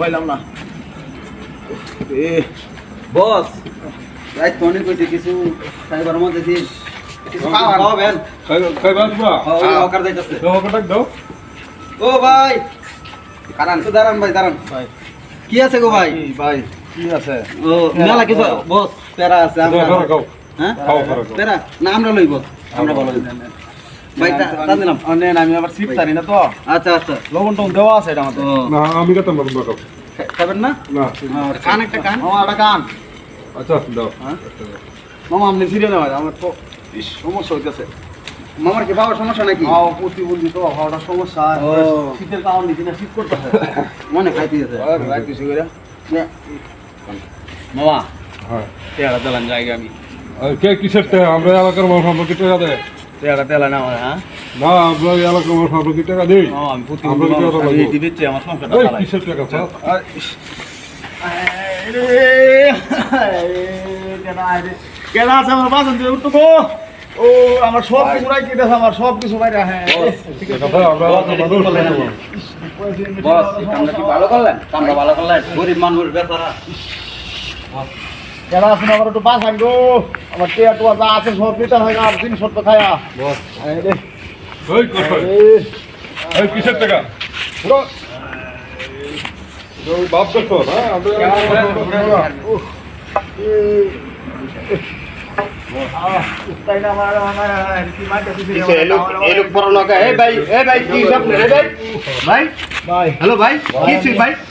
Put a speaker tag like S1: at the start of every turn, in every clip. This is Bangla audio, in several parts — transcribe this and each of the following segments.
S1: পাইলাম না। এ
S2: বস রাত তো অনেক হয়েছে কিছু সাইবার মধ্যে দিন কিছু খাওয়া খাওয়াবেন?
S3: খাইবা তোমরা
S2: ওই অকার যাইতেছে।
S3: কটাক দাও।
S2: ও ভাই। কারণ তো দাঁড়ান ভাই দাঁড়ান।
S1: ভাই।
S2: কি আছে গো ভাই?
S1: ভাই কি আছে?
S2: ও মেলা কিছু বস প্যারা আছে আমরা
S3: খাও।
S2: হ্যাঁ?
S3: খাও।
S2: প্যারা না আমরা লইব। আমরা বলো। ভাই তা তা দিলাম।
S1: অনেন আমি আবার সিট জানি না তো।
S2: আচ্ছা আচ্ছা।
S1: লবণ টন দেওয়া আছে এটা আমাদের।
S3: না আমি খেতাম না তোমরা
S2: খাবেন না?
S3: না।
S2: কান একটা কান।
S1: মামা একটা কান।
S3: আচ্ছা দাও।
S1: হ্যাঁ? মামা আপনি ফিরে নেওয়া আমার তো সমস্যা হইতেছে।
S2: মামার কি বাবার সমস্যা নাকি?
S1: হাও প্রতিবন্ধী তো হাওয়াটা সমস্যা। শীতের কারণ দিচ্ছি না শীত করতে হয়।
S2: মনে খাইতে
S1: করে। মামা
S3: হ্যাঁ।
S1: জায়গা আমি।
S3: কে কিসের আমরা এলাকার মানুষ আমরা কি টাকা
S1: তেয়ারা তেলান আমার হ্যাঁ?
S3: না এলাকার মানুষ আমরা কি টাকা দিই
S1: আমি
S3: টাকা
S1: আমি
S3: দেবো?
S1: আমার সংসারটা চালাই।
S3: কিসের টাকা স্যার?
S1: কেনা আছে আমার বাসন দিয়ে উঠতো গো? ও আমার সব কিছু রাই কেটেছে আমার সব কিছু বাইরে হ্যাঁ। ঠিক আছে
S3: কথা আমরা এলাকার মানুষ।
S2: বস কামটা কি ভালো করলেন? কামটা ভালো করলেন? গরিব মানুষ বেচারা
S1: কেনা আছে আমার একটু বাসান গো? আমার টেয়া টোয়া যা আছে সব দিতে হয় না জিনিস তো খায়া।
S3: কিসের টাকা? বাপ দেখো না? আমরা এলাকার মানুষ
S1: উফ, এ, আহ, তাই না আমার আমার কি মাইটা দিছে রে,
S4: এই লোক এই লোক বড় লোক এই ভাই এই ভাই কি সব রে ভাই। ভাই।
S1: ভাই
S4: হ্যালো ভাই কি ভাই?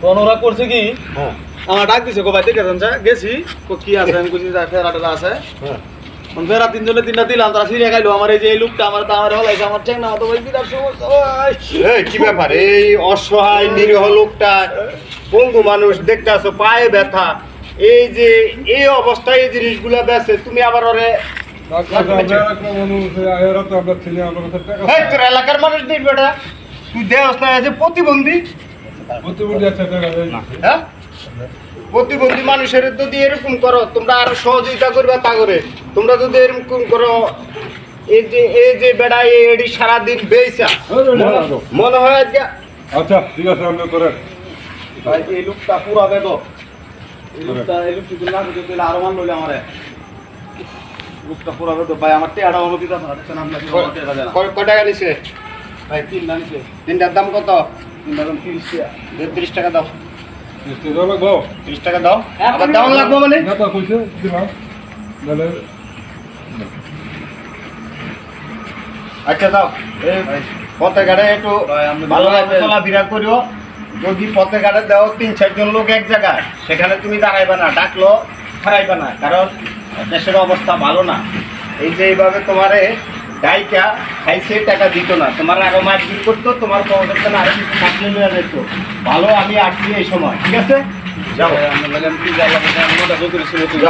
S1: তখন ওরা করছে কি?
S4: হ্যাঁ।
S1: আমার ডাক দিছে গো যান গেছি। কো কি আছে? আমি কইছি যা ফেরাটারা আছে।
S4: হ্যাঁ।
S1: তখন ফেরা তিনটা দিলাম তারা সিরিয়া খাইলো। আমার এই যে এই লোকটা আমার তো আমার হলাইছে আমার ঠেক না তো ভাই বিরাট সমস্যা
S4: কি ব্যাপার? এই অসহায় নিরীহ লোকটা পঙ্গু মানুষ দেখতে পায়ে ব্যথা। এই যে এই অবস্থায় এই জিনিসগুলা বেছে তুমি আবার ওরে
S3: এলাকার মানুষ
S4: বেটা তুই না এই প্রতিবন্ধী।
S3: না।
S4: হ্যাঁ? প্রতিবন্ধী মানুষের যদি এরকম করো তোমরা আরও সহযোগিতা করবে তা করে তোমরা যদি এরকম করো এই যে এই যে বেড়া এডি সারাদিন বেইসা। মনে হয় আজকে
S3: আচ্ছা ঠিক আছে আমরা করেন।
S1: ভাই এই লোকটা পুরা বেদ এই লোকটা এই লোকটা না যদি তাহলে আরও মান লইলে আমারে। লোকটা পুরা বেদ ভাই আমার টেয়াটা হলো দিতে পারছেন আপনাকে আমার টেয়াটা দেন।
S4: ক- ক টাকা নিছে
S1: ভাই তিন না নিছে।
S4: তিনটার দাম কত?
S1: তিরিশ টাকা।
S4: দাও।
S3: মিষ্টি দাও লাগবো?
S4: তিরিশ টাকা দাও। আবার দাম লাগবে মানে? আচ্ছা দাও। পথে ঘাটে একটু
S1: ভাই, আপনি
S4: ভালো
S1: ভালো
S4: লাগবে। বিরাট করিও। যদি পথে ঘাটে দাও তিন চারজন লোক এক জায়গায় সেখানে তুমি দাঁড়াইবে না ডাকলো হারাইবে না। কারণ দেশের অবস্থা ভালো না। এই যে এইভাবে তোমারে গাইকা খাইছে টাকা দিত না। তোমার আরও মারপিট করতো তোমার পকেটে আরও কিছু থাকলে নিয়ে যেত। ভালো আমি আসছি এই সময় ঠিক আছে? যাও।
S1: ভাই, আপনার আমি কি যাই মোটা করে ছিল।